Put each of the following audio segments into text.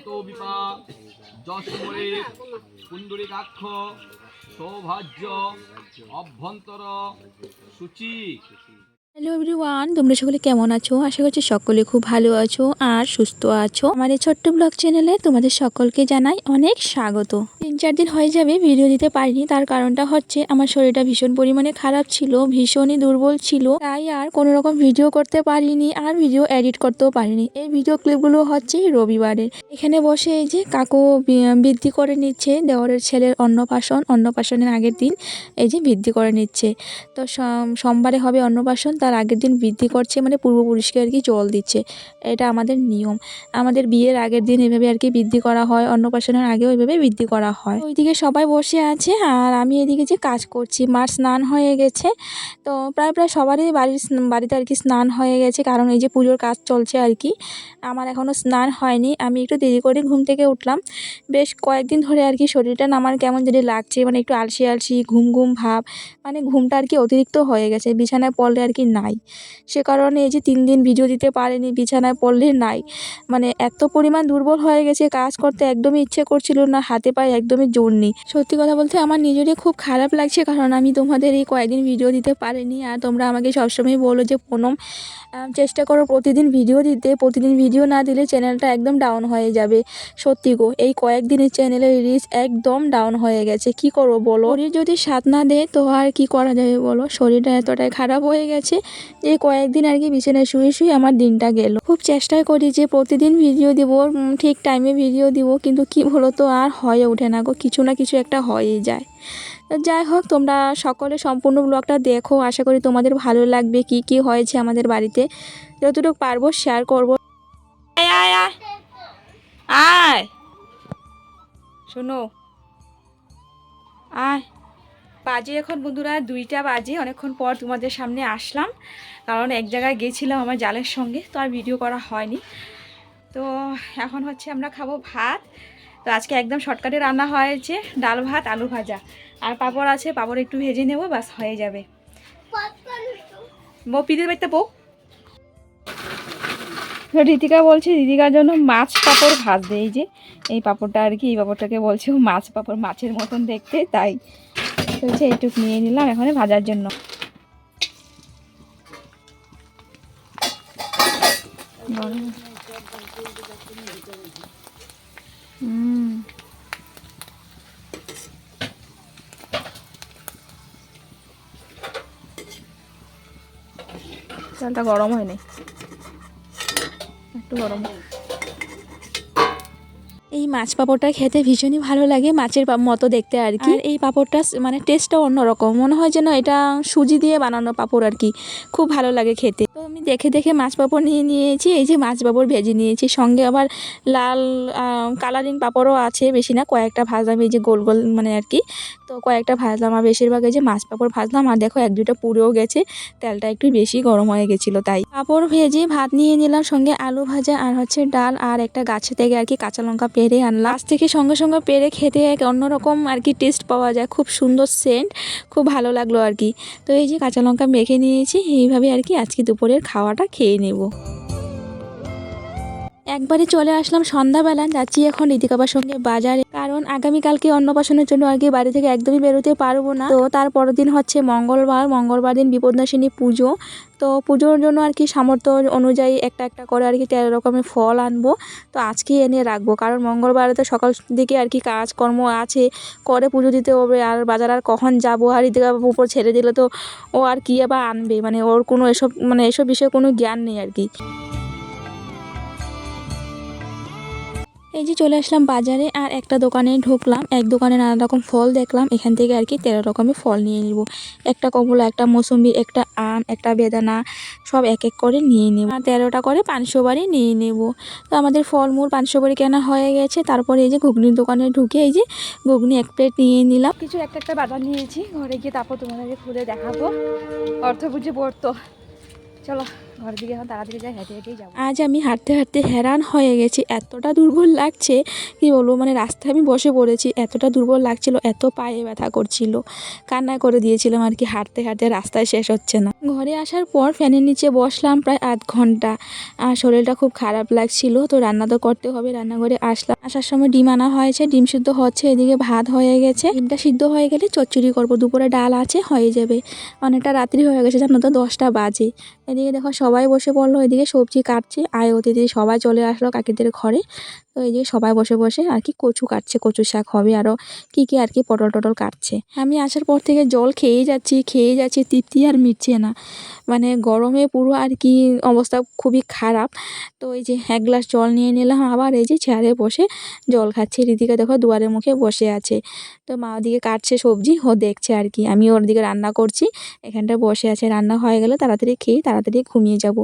শতবিপা যশোরে পুণ্ডরিকাক্ষ সৌভাজ্য অভ্যন্তর সূচি। হ্যালো এভরিওয়ান তোমরা সকলে কেমন আছো? আশা করছি সকলে খুব ভালো আছো আর সুস্থ আছো। আমার এই ছোট্ট ব্লগ চ্যানেলে তোমাদের সকলকে জানাই অনেক স্বাগত। তিন চার দিন হয়ে যাবে ভিডিও দিতে পারিনি। তার কারণটা হচ্ছে আমার শরীরটা ভীষণ পরিমাণে খারাপ ছিল, ভীষণই দুর্বল ছিল। তাই আর কোনো রকম ভিডিও করতে পারিনি আর ভিডিও এডিট করতেও পারিনি। এই ভিডিও ক্লিপগুলো হচ্ছে রবিবারের। এখানে বসে এই যে কাকু বৃদ্ধি করে নিচ্ছে দেওয়ারের ছেলের অন্নপ্রাশন। অন্নপ্রাশনের আগের দিন এই যে বৃদ্ধি করে নিচ্ছে। তো সোম- সোমবারে হবে অন্নপ্রাশন, তার আগের দিন বৃদ্ধি করছে মানে পূর্বপুরুষকে আর কি জল দিচ্ছে। এটা আমাদের নিয়ম। আমাদের বিয়ের আগের দিন এভাবে আর কি বৃদ্ধি করা হয় অন্নপ্রাশনের আগেও ওইভাবে বৃদ্ধি করা হয়। ওইদিকে সবাই বসে আছে আর আমি এদিকে যে কাজ করছি, মার স্নান হয়ে গেছে। তো প্রায় প্রায় সবারই বাড়ির বাড়িতে আর কি স্নান হয়ে গেছে, কারণ এই যে পুজোর কাজ চলছে আর কি। আমার এখনও স্নান হয়নি, আমি একটু দেরি করে ঘুম থেকে উঠলাম। বেশ কয়েকদিন ধরে আর কি শরীরটা আমার কেমন যদি লাগছে মানে একটু আলসি আলসি, ঘুম ঘুম ভাব মানে ঘুমটা আর কি অতিরিক্ত হয়ে গেছে। বিছানায় পড়লে আর কি নাই। সে কারণে এই যে তিন দিন ভিডিও দিতে পারেনি, বিছানায় পড়লে নাই। মানে এত পরিমাণ দুর্বল হয়ে গেছে, কাজ করতে একদমই ইচ্ছে করছিল না, হাতে পায়ে একদমই জোর নেই। সত্যি কথা বলতে আমার নিজেরই খুব খারাপ লাগছে, কারণ আমি তোমাদের এই কয়েকদিন ভিডিও দিতে পারিনি, আর তোমরা আমাকে সবসময় বলো যে প্রণম চেষ্টা করো প্রতিদিন ভিডিও দিতে। প্রতিদিন ভিডিও না দিলে চ্যানেলটা একদম ডাউন হয়ে যাবে। সত্যি গো, এই কয়েকদিনের চ্যানেলের রিচ একদম ডাউন হয়ে গেছে। কি করব বলো? শরীর যদি সাথ না দেয়, তো আর কি করা যাবে বলো? শরীরটা এতটাই খারাপ হয়ে গেছে যে কয়েকদিন আর কি বিছানায় শুয়ে শুয়ে আমার দিনটা গেল। খুব চেষ্টা করি যে প্রতিদিন ভিডিও দিব ঠিক টাইমে ভিডিও দিব, কিন্তু কি বলো তো আর হয়ে ওঠে না গো, কিছু না কিছু একটা হয়েই যায়। যাই হোক, তোমরা সকলে সম্পূর্ণ ব্লগটা দেখো, আশা করি তোমাদের ভালো লাগবে, কি কি হয়েছে আমাদের বাড়িতে। যতটুকু পারব শেয়ার করব। আয় আয়। শোনো। আয়। বাজে এখন বন্ধুরা, দুইটা বাজে। অনেকক্ষণ পর তোমাদের সামনে আসলাম, কারণ এক জায়গায় গেছিলাম আমার জালের সঙ্গে, তো আর ভিডিও করা হয়নি। তো এখন হচ্ছে আমরা খাব ভাত। তো আজকে একদম শর্টকাটে রান্না হয়েছে, ডাল ভাত, আলু ভাজা। আর পাঁপড় আছে, পাঁপড় একটু ভেজে নেব বাস হয়ে যাবে। বউ, পিদির বাড়িতে বউ? তো ঋতিকা বলছে ঋতিকার জন্য মাছ পাঁপড় ভাজবে। এই যে, এই পাঁপড়টা আর কি, এই পাঁপড়টাকে বলছে, মাছ পাঁপড় মাছের মতন দেখতে। তাই বলছে এইটুক নিয়ে নিলাম এখানে ভাজার জন্য। চালটা গরম হয়নি। একটু গরম। এই মাছ পাঁপড়টা খেতে ভীষণই ভালো লাগে মাছের মতো দেখতে আর কি। এই পাঁপড়টা মানে টেস্টটা অন্যরকম। মনে হয় যেন এটা সুজি দিয়ে বানানো পাঁপড় আর কি। খুব ভালো লাগে খেতে। তো আমি দেখে দেখে মাছ পাঁপড় নিয়ে নিয়েছি, এই যে মাছ পাঁপড় ভেজে নিয়েছি। সঙ্গে আবার লাল কালারিং পাঁপড়ও আছে, বেশি না, কয়েকটা ভাজলাম এই যে গোল গোল মানে আর কি। তো কয়েকটা ভাজলাম আর বেশিরভাগ এই যে মাছ পাঁপড় ভাজলাম। আর দেখো, এক দুটো পুড়েও গেছে। তেলটা একটু বেশি গরম হয়ে গেছিল, তাই। পাঁপড় ভেজে ভাত নিয়ে নিলাম, সঙ্গে আলু ভাজা আর হচ্ছে ডাল আর একটা গাছে থেকে আর কি কাঁচা লঙ্কা পেরে আনলাম। গাছ থেকে সঙ্গে সঙ্গে পেরে খেতে এক অন্যরকম আর কি টেস্ট পাওয়া যায়। খুব সুন্দর সেন্ট খুব ভালো লাগল আর কি। তো এই যে কাঁচা লঙ্কা মেখে নিয়েছি, এইভাবে আর কি আজকে দুপুরের খাওয়াটা খেয়ে নেব। একবারে চলে আসলাম সন্ধ্যাবেলা, যাচ্ছি এখন ঋতিকাবার সঙ্গে বাজারে। কারণ আগামীকালকে অন্নপ্রাশনের জন্য আর কি বাড়ি থেকে একদমই বেরোতে পারব না। তো তার পরের দিন হচ্ছে মঙ্গলবার। মঙ্গলবার দিন বিপদনাশিনী পুজো। তো পুজোর জন্য আর কি সামর্থ্য অনুযায়ী একটা একটা করে আর কি তেরো রকমের ফল আনব। তো আজকেই এনে রাখব। কারণ মঙ্গলবারে তো সকাল দিকে আর কি কাজকর্ম আছে। করে পুজো দিতে হবে। আর বাজার আর কখন যাব? আর ঋতিকা উপর ছেড়ে দিলে তো ও আর কি আবার আনবে? মানে ওর কোনো এসব মানে এসব বিষয়ে কোনো জ্ঞান নেই আর কি। এই যে চলে আসলাম বাজারে আর একটা দোকানে ঢুকলাম। এক দোকানে নানা রকম ফল দেখলাম। এখান থেকে আর কি তেরো রকমের ফল নিয়ে নিব। একটা কমলা, একটা মৌসুমি একটা আম, একটা বেদানা, সব এক এক করে নিয়ে নেব। আর তেরোটা করে পাঁচশো বাড়ি নিয়ে নেব। তো আমাদের ফলমূল পাঁচশো বাড়ি কেনা হয়ে গেছে। তারপরে এই যে ঘুগনির দোকানে ঢুকে এই যে ঘুগনি এক প্লেট নিয়ে নিলাম। কিছু একটা একটা বাজার নিয়েছি। ঘরে গিয়ে তারপর তোমাদেরকে খুলে দেখাবো। অর্থ বুঝে পড়তো। চলো। যাব। আজ আমি হাঁটতে হাঁটতে হেরান হয়ে গেছি। এতটা দুর্বল লাগছে, কি বলব মানে রাস্তায় আমি বসে পড়েছি, এতটা দুর্বল লাগছিল, এত পায়ে ব্যথা করছিল, কান্না করে দিয়েছিলাম আর কি, হাঁটতে হাঁটতে রাস্তায় শেষ হচ্ছে না। ঘরে আসার পর ফ্যানের নিচে বসলাম প্রায় আধ ঘণ্টা। আর শরীরটা খুব খারাপ লাগছিল, তো রান্না তো করতে হবে, রান্নাঘরে আসলাম। আসার সময় ডিম আনা হয়েছে, ডিম সিদ্ধ হচ্ছে, এদিকে ভাত হয়ে গেছে। ডিমটা সিদ্ধ হয়ে গেলে চচ্চড়ি করব, দুপুরে ডাল আছে, হয়ে যাবে। অনেকটা রাত্রি হয়ে গেছে, জানো তো, দশটা বাজে। এদিকে দেখো সবাই বসে পড়ল এদিকে সবজি কাটছে আয় অতিথি সবাই চলে আসলো কাকিদের ঘরে। তো এই যে সবাই বসে বসে আর কি কচু কাটছে, কচু শাক হবে আরও কী কী আর কি পটল টটল কাটছে। আমি আসার পর থেকে জল খেয়েই যাচ্ছি খেয়েই যাচ্ছি, তৃপ্তি আর মিটছে না। মানে গরমে পুরো আর কি অবস্থা খুবই খারাপ। তো এই যে এক গ্লাস জল নিয়ে নিলাম, আবার এই যে চেয়ারে বসে জল খাচ্ছে। রীতিকা দেখো দুয়ারের মুখে বসে আছে। তো মা ওদিকে কাটছে সবজি, ও দেখছে আর কি। আমি ওর দিকে রান্না করছি। এখানটা বসে আছে, রান্না হয়ে গেলে তাড়াতাড়ি খেয়ে তাড়াতাড়ি ঘুমিয়ে যাব।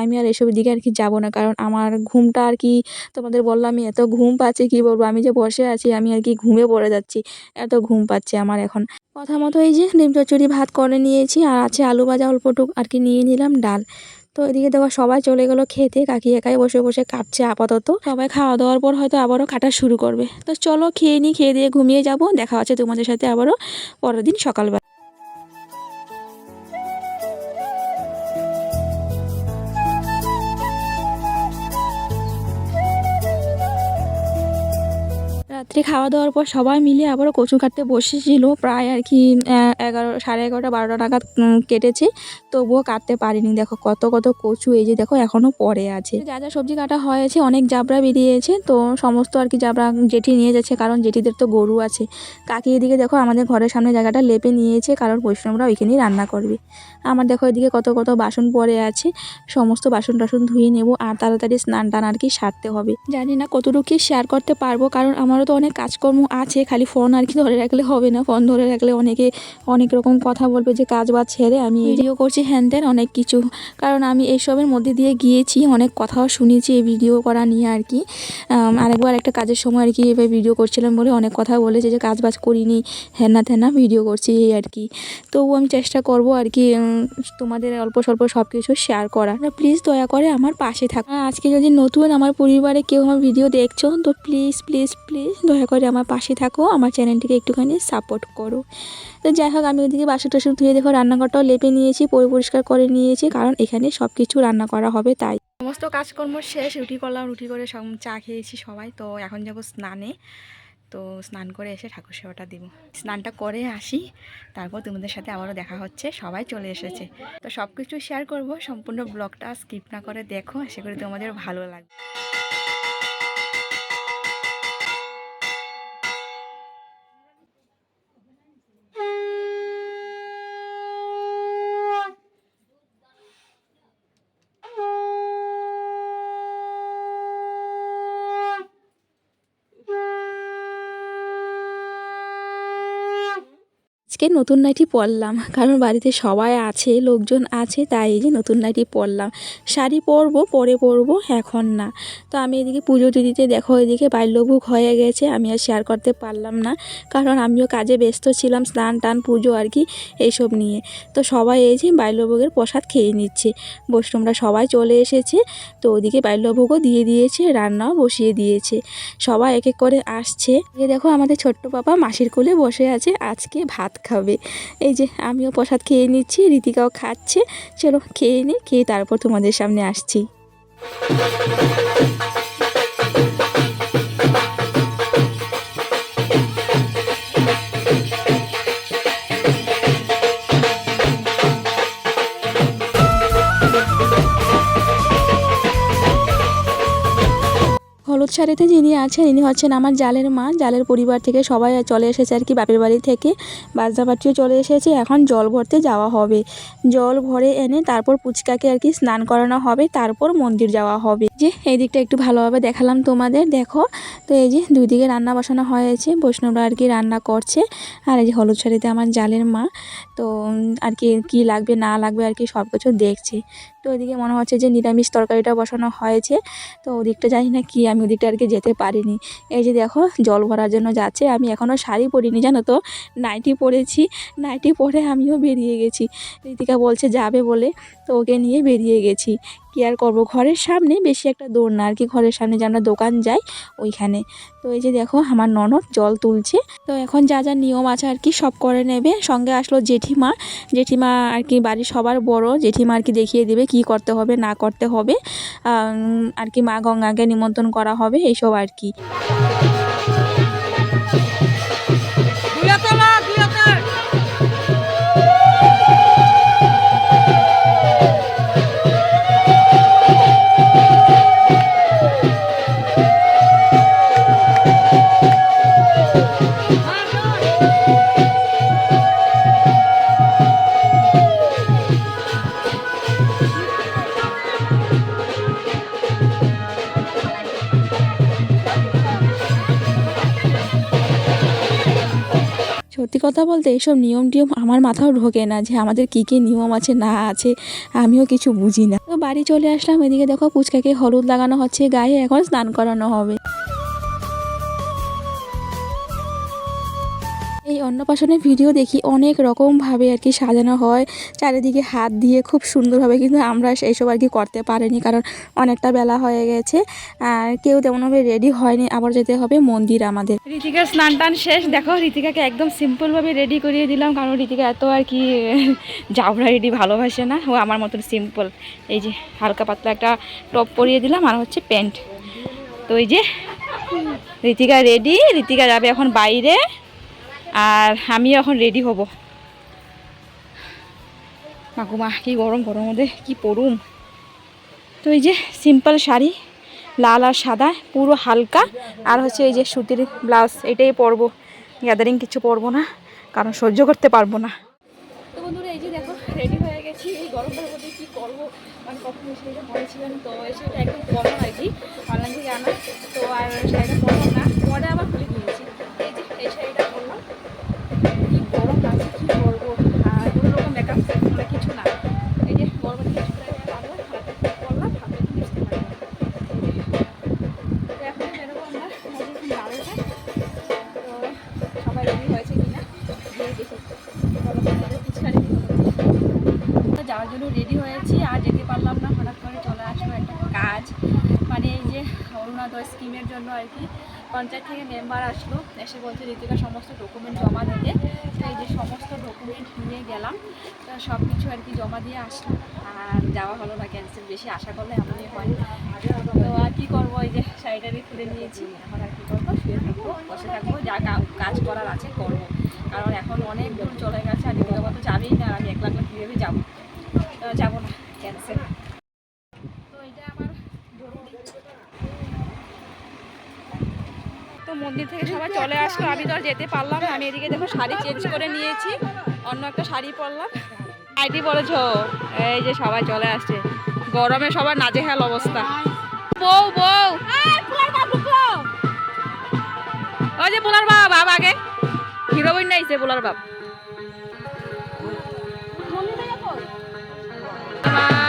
আমি আর এসবের দিকে আর কি যাব না, কারণ আমার ঘুমটা আর কি তোমাদের বললাম আমি এত ঘুম পাচ্ছে, কি বলব? আমি যে বসে আছি, আমি আর কি ঘুমে পড়ে যাচ্ছি। এত ঘুম পাচ্ছে আমার এখন। কথা মতো এই যে ডিম চচ্চড়ি ভাত করে নিয়েছি, আর আছে আলু ভাজা অল্পটুক আর কি নিয়ে নিলাম ডাল। তো এদিকে দেখো সবাই চলে গেলো খেতে, কাকি একাই বসে বসে কাটছে আপাতত। সবাই খাওয়া দাওয়ার পর হয়তো আবারও কাটা শুরু করবে। তো চলো খেয়ে নিই খেয়ে দিয়ে ঘুমিয়ে যাব, দেখা হচ্ছে তোমাদের সাথে আবারও। পরের দিন সকালবেলা। রাত্রে খাওয়া দাওয়ার পর সবাই মিলে আবারও কচু কাটতে বসেছিল। প্রায় আর কি এগারো, সাড়ে এগারোটা, বারোটা নাগাদ কেটেছে। তবুও কাটতে পারিনি। দেখো কত কত কচু, এই যে দেখো এখনও পড়ে আছে। যা যা সবজি কাটা হয়েছে, অনেক জাবরা বেরিয়েছে। তো সমস্ত আর কি জাবরা জেঠি নিয়ে যাচ্ছে, কারণ জেঠিদের তো গরু আছে। কাকি এদিকে দেখো আমাদের ঘরের সামনে জায়গাটা লেপে নিয়েছে, কারণ বৈষ্ণবরা ওইখানেই রান্না করবে। আমার দেখো এদিকে কত কত বাসন পড়ে আছে। সমস্ত বাসন টাসন ধুয়ে নেব, আর তাড়াতাড়ি স্নান টান আর কি সারতে হবে। জানি না কতটুকু শেয়ার করতে পারব, কারণ আমারও তো অনেক কাজকর্ম আছে খালি ফোন আর কি ধরে রাখলে হবে না। ফোন ধরে রাখলে অনেকে অনেক রকম কথা বলবে যে কাজ বাজ ছেড়ে আমি ভিডিও করছি হ্যান ত্যান অনেক কিছু। কারণ আমি এইসবের মধ্যে দিয়ে গিয়েছি অনেক কথাও শুনেছি এই ভিডিও করা নিয়ে আর কি। আরেকবার একটা কাজের সময় আর কি এবার ভিডিও করছিলাম বলে অনেক কথা বলেছে যে কাজ বাজ করিনি হ্যানা ত্যানা ভিডিও করছি এই আর কি। তবুও আমি চেষ্টা করব আর কি তোমাদের অল্প স্বল্প সব কিছু শেয়ার করা প্লিজ দয়া করে আমার পাশে থাকো। আজকে যদি নতুন আমার পরিবারে কেউ আমার ভিডিও দেখছ তো প্লিজ প্লিজ প্লিজ দয়া করে আমার পাশে থাকো, আমার চ্যানেলটিকে একটুখানি সাপোর্ট করো। তো যাই হোক, আমি ওইদিকে বাসন টাসন ধুয়ে দেখো, রান্নাঘরটাও লেপে নিয়েছি পরি পরিষ্কার করে নিয়েছি, কারণ এখানে সব কিছু রান্না করা হবে, তাই। সমস্ত কাজকর্ম শেষ, রুটি করলাম, রুটি করে সব চা খেয়েছি সবাই, তো এখন যাব স্নানে। তো স্নান করে এসে ঠাকুর সেবাটা দিব। স্নানটা করে আসি, তারপর তোমাদের সাথে আবারও দেখা হচ্ছে, সবাই চলে এসেছে। তো সব কিছু শেয়ার করব, সম্পূর্ণ ব্লগটা স্কিপ না করে দেখো, আশা করি তোমাদের ভালো লাগবে। আজকে নতুন নাইটি পরলাম। কারণ বাড়িতে সবাই আছে, লোকজন আছে, তাই এই যে নতুন নাইটি পরলাম। শাড়ি পরবো, পরে পরবো, এখন না। তো আমি এদিকে পুজো দিতে দেখো, এদিকে বাল্যভোগ হয়ে গেছে, আমি আর শেয়ার করতে পারলাম না। কারণ আমিও কাজে ব্যস্ত ছিলাম, স্নান টান, পুজো আর কি, এইসব নিয়ে। তো সবাই এই যে বাল্যভোগের প্রসাদ খেয়ে নিচ্ছে। বৈষ্ণবরা সবাই চলে এসেছে, তো ওদিকে বাল্যভোগও দিয়ে দিয়েছে, রান্নাও বসিয়ে দিয়েছে। সবাই এক এক করে আসছে। এ দেখো আমাদের ছোট্ট পাপা মাসির কোলে বসে আছে, আজকে ভাত খাবে। এই যে আমিও প্রসাদ খেয়ে নিচ্ছি, রীতিকাও খাচ্ছে। চলো খেয়ে নিই খেয়ে তারপর তোমাদের সামনে আসছি। হলুদ শাড়িতে যিনি আছেন, ইনি হচ্ছেন আমার জালের মা। জালের পরিবার থেকে সবাই চলে এসেছে আর কি বাপের বাড়ি থেকে। বাজনাপাটিও চলে এসেছে। এখন জল ভরতে যাওয়া হবে। জল ভরে এনে তারপর পুচকাকে আর কি স্নান করানো হবে। তারপর মন্দির যাওয়া হবে। যে, এই দিকটা একটু ভালোভাবে দেখালাম তোমাদের। দেখো, তো এই যে দুই দিকে রান্না বসানো হয়েছে। বৈষ্ণবরা আর কি রান্না করছে। আর এই যে হলুদ শাড়িতে আমার জালের মা। তো, আর কি, কী লাগবে, না লাগবে আর কি সব কিছু দেখছে। তো ওইদিকে মনে হচ্ছে যে নিরামিষ তরকারিটা বসানো হয়েছে। তো ওদিকটা জানি না কি, আমি মন্দিরটা আর কি যেতে পারিনি। এই যে দেখো, জল ভরার জন্য যাচ্ছে। আমি এখনও শাড়ি পরিনি, জানো তো? নাইটি পরেছি। নাইটি পরে আমিও বেরিয়ে গেছি। ঋতিকা বলছে যাবে বলে, তো ওকে নিয়ে বেরিয়ে গেছি। কি আর করব? ঘরের সামনে বেশি একটা দৌড় না আর কি, ঘরের সামনে যে আমরা দোকান যাই ওইখানে। তো এই যে দেখো, আমার ননদ জল তুলছে। তো এখন যা যা নিয়ম আছে আর কি সব করে নেবে। সঙ্গে আসলো জেঠিমা। জেঠিমা আর কি বাড়ির সবার বড়। জেঠিমা আর কি দেখিয়ে দেবে কি করতে হবে, না করতে হবে। আর কি মা গঙ্গাকে নিমন্ত্রণ করা হবে, এইসব আর কি। কথা বলতে এইসব নিয়ম টিয়ম আমার মাথাও ঢোকে না যে আমাদের কী কী নিয়ম আছে, না আছে, আমিও কিছু বুঝি না। তো বাড়ি চলে আসলাম, এদিকে দেখো পুচকাকে হলুদ লাগানো হচ্ছে, গায়ে এখন স্নান করানো হবে। অন্নপ্রাশনের ভিডিও দেখি অনেক রকমভাবে আর কি সাজানো হয়। চারিদিকে হাত দিয়ে খুব সুন্দরভাবে কিন্তু আমরা এইসব আর কি করতে পারিনি কারণ অনেকটা বেলা হয়ে গেছে। আর কেউ তেমনভাবে রেডি হয়নি, আবার যেতে হবে মন্দির আমাদের। ঋতিকার স্নান টান শেষ। দেখো, ঋতিকাকে একদম সিম্পলভাবে রেডি করিয়ে দিলাম কারণ ঋতিকা এত আর কি জাবরা রেডি ভালোবাসে না। ও আমার মতন সিম্পল এই যে হালকা পাতলা একটা টপ পরিয়ে দিলাম আর হচ্ছে প্যান্ট তো এই যে, ঋতিকা রেডি ঋতিকা যাবে এখন বাইরে। আর আমি এখন রেডি হব। মাকুমা কি গরম গরম মধ্যে কি পরুম। তো এই যে সিম্পল শাড়ি, লাল আর সাদা, পুরো হালকা। আর হচ্ছে এই যে সুতির ব্লাউজ, এটাই পরবো। গ্যাদারিং কিছু পরবো না, কারণ সহ্য করতে পারব না। তো বন্ধুরা, এই যে দেখো রেডি হয়ে গেছি। এই গরমটার মধ্যে কী করব? মানে কখন শাড়িটা পরেছিলাম তো শাড়িটা একদম গরম আর কি। অনলাইন থেকে আনা। তো আর শাড়িটা পরলাম না। পরে আবার খুলে দিয়েছি পঞ্চায়েত থেকে মেম্বার আসলো, এসে বলছে ঋতিকা সমস্ত ডকুমেন্ট জমা দিতে। তাই যে সমস্ত ডকুমেন্ট নিয়ে গেলাম সব কিছু আর কি জমা দিয়ে আসলাম। আর যাওয়া হলো না ক্যান্সেল বেশি আশা করলে এমনই হয়। তো আর কি করব, ওই যে শাড়িটারি খুলে নিয়েছি। এখন আর কি করব, শুয়ে থাকব, বসে থাকব, যা কাজ করার আছে করব। কারণ এখন অনেক দূর চলে গেছে আর ঋতিকা তো যাবেই না, আর আমি একলা একলা কীভাবে যাব? যাব না ক্যান্সেল তো এটা আমার জরুরি তো মন্দির থেকে সবাই চলে আসলো। আমি তো আর যেতে পারলাম না, আমি এদিকে দেখো শাড়ি চেঞ্জ করে নিয়েছি, অন্য একটা শাড়ি পরলাম। আইটি বলেছ, এই যে সবাই চলে আসছে। গরমে সবার নাজেহাল অবস্থা। বউ বউ। ওই যে পোলার বাপ বাপ আগে। হিরোইন নাইছে পোলার বাপ। আমার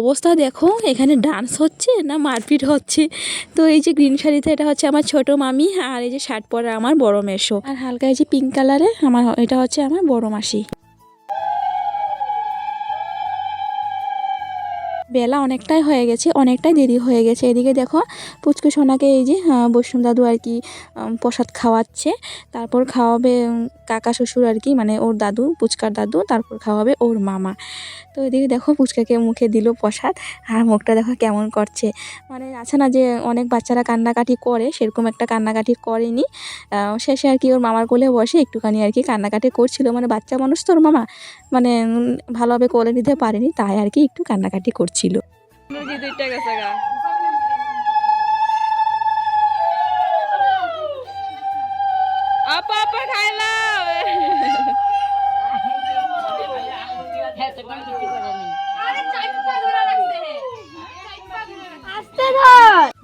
অবস্থা দেখো, এখানে ডান্স হচ্ছে না মারপিট হচ্ছে? তো এই যে গ্রিন শাড়িতে এটা হচ্ছে আমার ছোট মামি আর এই যে শার্ট পরা আমার বড় মেশো আর হালকা এই যে পিঙ্ক কালারে আমার এটা হচ্ছে আমার বড় মাসি। বেলা অনেকটাই হয়ে গেছে, অনেকটাই দেরি হয়ে গেছে। এদিকে দেখো, পুচকু সোনাকে এই যে বৈষ্ণব দাদু আর কি প্রসাদ খাওয়াচ্ছে। তারপর খাওয়াবে কাকা শ্বশুর আর কি মানে ওর দাদু, পুচকার দাদু, তারপর খাওয়াবে ওর মামা। তো এদিকে দেখো, পুচকাকে মুখে দিল প্রসাদ, আর মুখটা দেখো কেমন করছে। মানে আছে না যে, অনেক বাচ্চারা কান্নাকাটি করে, সেরকম একটা কান্নাকাটি করেনি। শেষে আর কি ওর মামার কোলে বসে একটুখানি আর কি কান্নাকাটি করছিল। মানে বাচ্চা মানুষ তো ওর মামা? মানে ভালোভাবে কোলে নিতে পারেনি, তাই আর কি একটু কান্নাকাটি করছিল। নুজি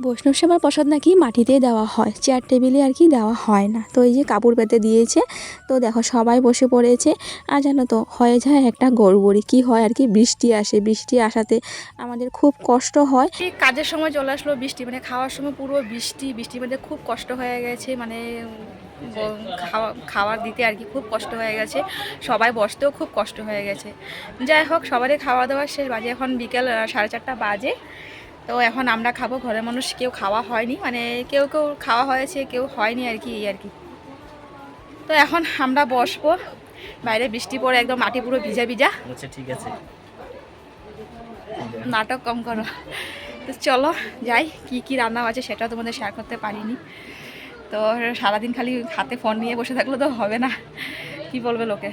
বৈষ্ণব সেবার প্রসাদ নাকি মাটিতেই দেওয়া হয় চেয়ার টেবিলে আর কি দেওয়া হয় না। তো এই যে কাপড় পেতে দিয়েছে তো দেখো সবাই বসে পড়েছে। আর জানো তো হয়ে যায় একটা গড়বড়ি কি হয় আর কি বৃষ্টি আসে। বৃষ্টি আসাতে আমাদের খুব কষ্ট হয়। কাজের সময় চলে আসলো বৃষ্টি মানে খাওয়ার সময় পুরো বৃষ্টি বৃষ্টির মধ্যে খুব কষ্ট হয়ে গেছে মানে খাওয়া খাবার দিতে আর কি খুব কষ্ট হয়ে গেছে। সবাই বসতেও খুব কষ্ট হয়ে গেছে। যাই হোক সবারই খাওয়া দাওয়া শেষ বাজে এখন বিকেল সাড়ে চারটা বাজে। তো এখন আমরা খাব ঘরের মানুষ কেউ খাওয়া হয়নি মানে কেউ কেউ খাওয়া হয়েছে কেউ হয়নি আর কি এই আর কি। তো এখন আমরা বসবো বাইরে বৃষ্টি পড়ে একদম মাটি পুরো ভিজা ভিজা। আচ্ছা ঠিক আছে। নাটক কম করো। তো চলো যাই কি কি রান্না আছে সেটা তোমাদের শেয়ার করতে পারিনি। তো সারাদিন খালি হাতে ফোন নিয়ে বসে থাকলে তো হবে না। কি বলবে লোকে?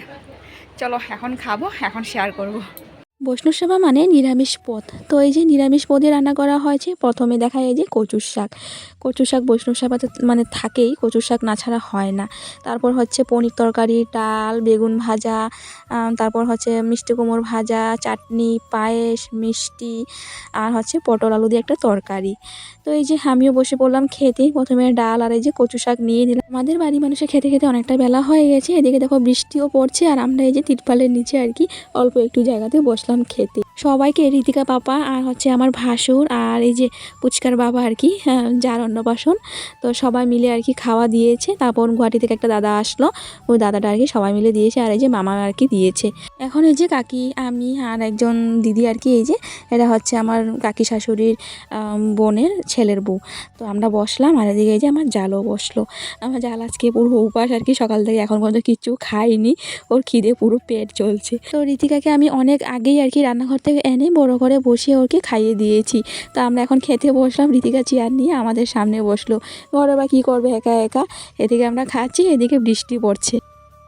চলো এখন খাব এখন শেয়ার করব। বৈষ্ণব সেবা মানে নিরামিষ পদ। তো এই যে নিরামিষ পদে রান্না করা হয়েছে প্রথমে দেখা যায় যে কচুর শাক। কচুর শাক বৈষ্ণব সেবাতে মানে থাকেই, কচুর শাক না ছাড়া হয় না। তারপর হচ্ছে পনির তরকারি, ডাল, বেগুন ভাজা তারপর হচ্ছে মিষ্টি কুমড় ভাজা, চাটনি, পায়েস, মিষ্টি আর হচ্ছে পটল আলু দিয়ে একটা তরকারি। তো এই যে আমিও বসে পড়লাম খেতে, প্রথমে ডাল আর এই যে কচু শাক নিয়ে নিলাম। আমাদের বাড়ি মানুষের খেতে খেতে অনেকটা বেলা হয়ে গেছে, এদিকে দেখো বৃষ্টিও পড়ছে আর আমরা এই যে তিরপালের নিচে আর কি অল্প একটু জায়গাতে বসলাম। খেতে সবাইকে ঋতিকা পাপা আর হচ্ছে আমার ভাসুর আর এই যে পুচকার বাবা আর কি হ্যাঁ, যার অন্নপ্রাশন। তো সবাই মিলে আর কি খাওয়া দিয়েছে। তারপর গুয়াহাটি থেকে একটা দাদা আসলো। ওই দাদাটা আর কি সবাই মিলে দিয়েছে আর এই যে মামা আর কি দিয়েছে। এখন এই যে কাকি আমি আর একজন দিদি আর কি এই যে এটা হচ্ছে আমার কাকি শাশুড়ির বোনের ছেলের বউ। তো আমরা বসলাম আর এদিকে এই যে আমার জালও বসল। আমার জাল আজকে পুরো উপাস আর কি সকাল থেকে এখন পর্যন্ত কিচ্ছু খাইনি। ওর খিদে পুরো পেট চলছে তো ঋতিকাকে আমি অনেক আগেই আর কি রান্নাঘর থেকে এনে বড় করে বসিয়ে ওকে খাইয়ে দিয়েছি। তো আমরা এখন খেতে বসলাম ঋতিকা চেয়ার নিয়ে আমাদের সামনে বসল। ঘরে বা কী করবে একা একা? এদিকে আমরা খাচ্ছি এদিকে বৃষ্টি পড়ছে।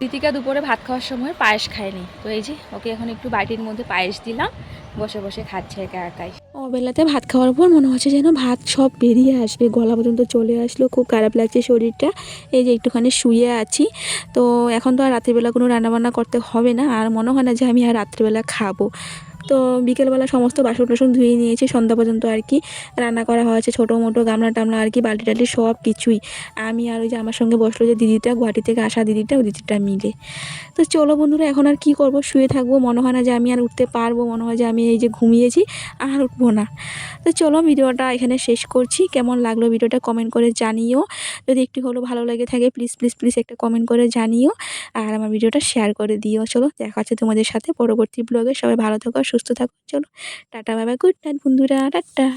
ঋতিকা দুপুরে ভাত খাওয়ার সময় পায়েস খায়নি। তো এই যে ওকে এখন একটু বাটির মধ্যে পায়েস দিলাম বসে বসে খাচ্ছে একা একাই। ও বেলাতে ভাত খাওয়ার পর মনে হচ্ছে যেন ভাত সব বেরিয়ে আসবে গলা পর্যন্ত চলে আসলো খুব খারাপ লাগছে শরীরটা। এই যে একটুখানি শুয়ে আছি। তো এখন তো আর রাত্রিবেলা কোনো রান্নাবান্না করতে হবে না আর মনে হয় না যে আমি আর রাত্রিবেলা খাব। তো বিকেলবেলা সমস্ত বাসন টাসন ধুয়ে নিয়েছি, সন্ধ্যা পর্যন্ত আর কি। রান্না করা হয়েছে ছোটো মোটো গামলা টামলা আর কি বালতি টালটি সব কিছুই। আমি আর ওই যে আমার সঙ্গে বসল যে দিদিটা, গুয়াহাটি থেকে আসা দিদিটা, ওই দিদিটা মিলে। তো চলো বন্ধুরা, এখন আর কি করব? শুয়ে থাকব, মনে হয় না যে আমি আর উঠতে পারব, মনে হয় যে আমি এই যে ঘুমিয়েছি, আর উঠবো না। তো চলো ভিডিওটা এখানে শেষ করছি। কেমন লাগল ভিডিওটা কমেন্ট করে জানিও। যদি একটু হলেও ভালো লেগে থাকে প্লিজ প্লিজ প্লিজ একটা কমেন্ট করে জানিও। আর আমার ভিডিওটা শেয়ার করে দিও। চলো দেখা হচ্ছে তোমাদের সাথে পরবর্তী ব্লগে সবাই ভালো থাকো সুস্থ থাকো চলো টাটা বাবা গুড নাইট বন্ধুরা টাটা।